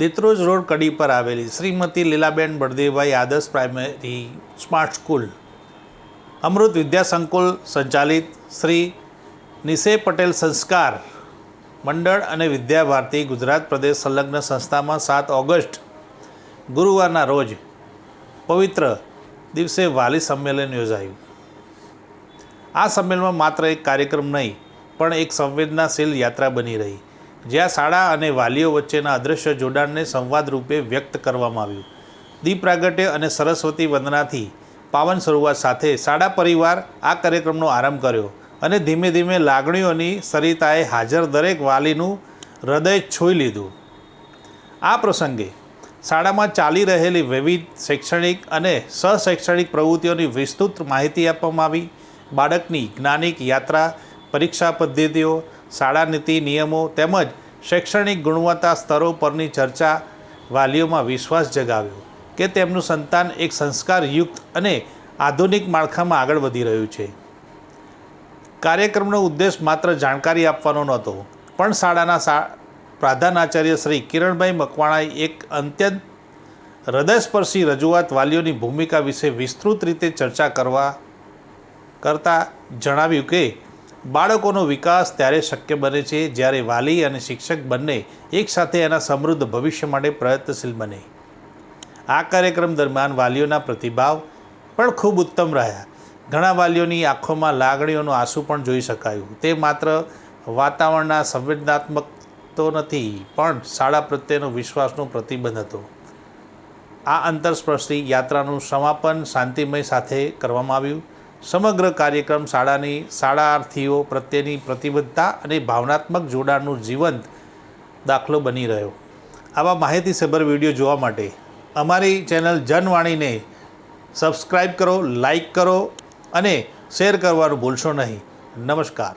Detroj road કડી પર આવેલી Shrimati Lilaben Baldevbhai Adarsh primary smart school. Amrut Vidya Sankul સંચાલિત શ્રી નિશે પટેલ સંસ્કાર મંડળ અને વિદ્યાભારતી ગુજરાત પ્રદેશ સંલગ્ન સંસ્થામાં સાત ઓગસ્ટ, ગુરુવારના રોજ પવિત્ર દિવસે વાલી સંમેલન યોજાયું. આ સંમેલનમાં માત્ર એક કાર્યક્રમ નહીં, પણ એક સંવેદનાશીલ યાત્રા બની રહી. જ્યાં શાળા અને વાલીઓ વચ્ચેના અદૃશ્ય જોડાણને સંવાદ રૂપે વ્યક્ત કરવામાં આવ્યું. દીપ પ્રાગટ્ય અને સરસ્વતી વંદનાથી પાવન શરૂઆત સાથે શાળા પરિવાર આ કાર્યક્રમનો આરંભ કર્યો અને ધીમે ધીમે લાગણીઓની સરિતાએ હાજર દરેક વાલીનું હૃદય છોઈ લીધું. આ પ્રસંગે શાળામાં ચાલી રહેલી વિવિધ શૈક્ષણિક અને સહશૈક્ષણિક પ્રવૃત્તિઓની વિસ્તૃત માહિતી આપવામાં આવી. બાળકની જ્ઞાનિક યાત્રા, પરીક્ષા પદ્ધતિઓ શાળા નીતિ, નિયમો તેમજ શૈક્ષણિક ગુણવત્તા સ્તરો પરની ચર્ચા વાલીઓમાં વિશ્વાસ જગાવ્યો કે તેમનું સંતાન એક સંસ્કારયુક્ત અને આધુનિક માળખામાં આગળ વધી રહ્યું છે. કાર્યક્રમનો ઉદ્દેશ માત્ર જાણકારી આપવાનો નહોતો, પણ શાળાના પ્રધાનાચાર્ય શ્રી કિરણભાઈ મકવાણાએ એક અત્યંત હૃદયસ્પર્શી રજૂઆત વાલીઓની ભૂમિકા વિશે વિસ્તૃત રીતે ચર્ચા કરવા કરતાં જણાવ્યું કે બાળકોનો વિકાસ ત્યારે શક્ય બને છે જ્યારે વાલી અને શિક્ષક બંને એકસાથે એના સમૃદ્ધ ભવિષ્ય માટે પ્રયત્નશીલ બને. આ કાર્યક્રમ દરમિયાન વાલીઓના પ્રતિભાવ પણ ખૂબ ઉત્તમ રહ્યા. ઘણા વાલીઓની આંખોમાં લાગણીઓનું આંસુ પણ જોઈ શકાયું. તે માત્ર વાતાવરણના સંવેદનાત્મક તો નથી, પણ શાળા પ્રત્યેનો વિશ્વાસનો પ્રતિબંધ હતો. આ અંતરસ્પર્શી યાત્રાનું સમાપન શાંતિમય સાથે કરવામાં આવ્યું. સમગ્ર કાર્યક્રમ શાળાની શાળાર્થીઓ પ્રત્યેની પ્રતિબદ્ધતા અને ભાવનાત્મક જોડાણનું જીવંત દાખલો બની રહ્યો. આવા માહિતીસભર વીડિયો જોવા માટે અમારી ચેનલ જનવાણીને સબસ્ક્રાઈબ કરો લાઈક કરો અને શેર કરવાનું ભૂલશો નહીં. નમસ્કાર.